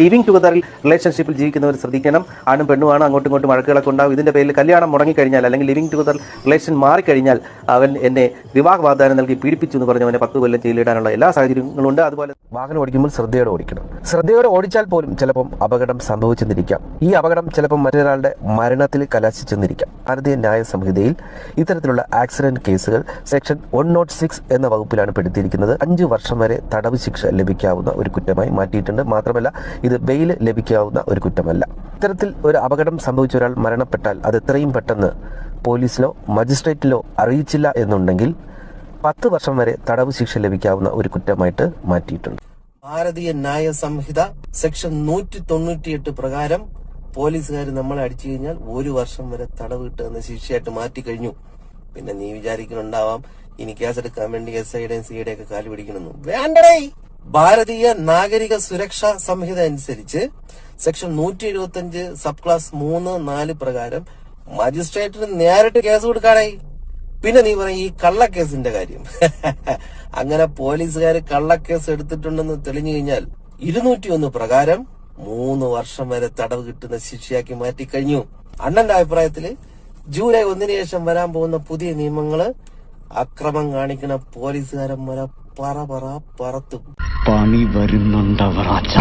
Living ടുഗദറിൽ റിലേഷൻഷിപ്പിൽ ജീവിക്കുന്നവർ ശ്രദ്ധിക്കണം. ആണും പെണ്ണുമാണ് അങ്ങോട്ടും ഇങ്ങോട്ടും വഴക്കുകളൊക്കെ ഉണ്ടാവും. ഇതിന്റെ പേരിൽ കല്യാണം മുടങ്ങിക്കഴിഞ്ഞാൽ അല്ലെങ്കിൽ ലിവിംഗ് ടുഗദർ റിലേഷൻ മാറിക്കഴിഞ്ഞാൽ അവൻ എന്നെ വിവാഹ വാഗ്ദാനം നൽകി പീഡിപ്പിച്ചു എന്ന് പറഞ്ഞ് അവനെ പത്ത് കൊല്ലം ജയിലിടാനുള്ള എല്ലാ സാഹചര്യങ്ങളും ഉണ്ട്. അതുപോലെ വാഹനം ഓടിക്കുമ്പോൾ ശ്രദ്ധയോടെ ഓടിക്കണം. ശ്രദ്ധയോടെ ഓടിച്ചാൽ പോലും ചിലപ്പം അപകടം സംഭവിച്ചെന്നിരിക്കാം. ഈ അപകടം ചിലപ്പം മറ്റൊരാളുടെ മരണത്തിൽ കലാശിച്ചെന്നിരിക്കാം. ഭാരതീയ ന്യായ സംഹിതയിൽ ഇത്തരത്തിലുള്ള ആക്സിഡന്റ് കേസുകൾ സെക്ഷൻ വൺ നോട്ട് സിക്സ് എന്ന വകുപ്പിലാണ് പെടുത്തിയിരിക്കുന്നത്. അഞ്ചു വർഷം വരെ തടവ് ശിക്ഷ ലഭിക്കാവുന്ന ഒരു കുറ്റമായി മാറ്റിയിട്ടുണ്ട്. മാത്രമല്ല ഇത് ബെയിൽ ലഭിക്കാവുന്ന ഒരു കുറ്റമല്ല. ഇത്തരത്തിൽ ഒരു അപകടം സംഭവിച്ച ഒരാൾ മരണപ്പെട്ടാൽ അത് എത്രയും പെട്ടെന്ന് പോലീസിലോ മജിസ്ട്രേറ്റിലോ അറിയിച്ചില്ല എന്നുണ്ടെങ്കിൽ പത്ത് വർഷം വരെ തടവ് ശിക്ഷ ലഭിക്കാവുന്ന ഒരു കുറ്റമായിട്ട് മാറ്റിയിട്ടുണ്ട്. ഭാരതീയ ന്യായ സംഹിത സെക്ഷൻ നൂറ്റി തൊണ്ണൂറ്റിയെട്ട് പ്രകാരം പോലീസുകാർ നമ്മളെ അടിച്ചു കഴിഞ്ഞാൽ ഒരു വർഷം വരെ തടവ് കിട്ടുന്ന ശിക്ഷയായിട്ട് മാറ്റി കഴിഞ്ഞു. പിന്നെ നീ വിചാരിക്കുന്നുണ്ടാവാം ഇനി കേസെടുക്കാൻ വേണ്ടി എസ് ഐയുടെയും സിയുടെയും ഒക്കെ കാൽ പിടിക്കണമെന്ന്. വേണ്ടടേ! ഭാരതീയ നാഗരിക സുരക്ഷാ സംഹിത അനുസരിച്ച് സെക്ഷൻ നൂറ്റി എഴുപത്തി അഞ്ച് സബ് ക്ലാസ് മൂന്ന് നാല് പ്രകാരം മജിസ്ട്രേറ്റിന് നേരിട്ട് കേസ് കൊടുക്കാടേ പിന്നെ നീ പറയും ഈ കള്ളക്കേസിന്റെ കാര്യം. അങ്ങനെ പോലീസുകാർ കള്ളക്കേസ് എടുത്തിട്ടുണ്ടെന്ന് തെളിഞ്ഞു കഴിഞ്ഞാൽ ഇരുന്നൂറ്റി ഒന്ന് പ്രകാരം മൂന്ന് വർഷം വരെ തടവ് കിട്ടുന്ന ശിക്ഷയാക്കി മാറ്റി കഴിഞ്ഞു. അണ്ണന്റെ അഭിപ്രായത്തിൽ ജൂലൈ ഒന്നിന് ശേഷം വരാൻ പോകുന്ന പുതിയ നിയമങ്ങൾ അക്രമം കാണിക്കുന്ന പോലീസുകാരന്മാരെ പറ പറ പറത്തും. പണി വരുന്നുണ്ടവറാച്ച